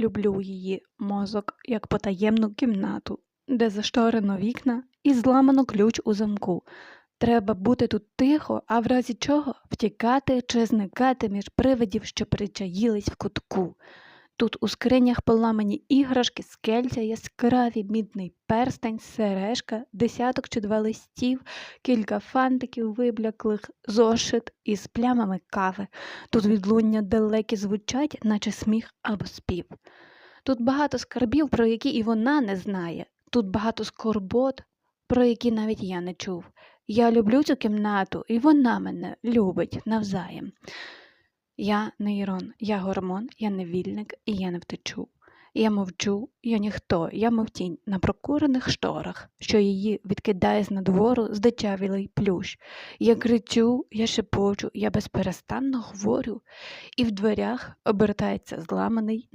люблю її мозок як потаємну кімнату, де зашторено вікна і зламано ключ у замку. Треба бути тут тихо, а в разі чого втікати чи зникати між привидів, що причаїлись в кутку. Тут у скринях поламані іграшки, скельця, яскраві, мідний перстень, сережка, десяток чи два листів, кілька фантиків вибляклих, зошит із плямами кави. Тут відлуння далекі звучать, наче сміх або спів. Тут багато скарбів, про які і вона не знає. Тут багато скорбот, про які навіть я не чув. Я люблю цю кімнату, і вона мене любить навзаєм. Я не Ірон, я гормон, я не вільник, і я не втечу. Я мовчу, я ніхто, я мов тінь на прокурених шторах, що її відкидає з надвору здичавілий плющ. Я кричу, я шепочу, я безперестанно говорю, і в дверях обертається зламаний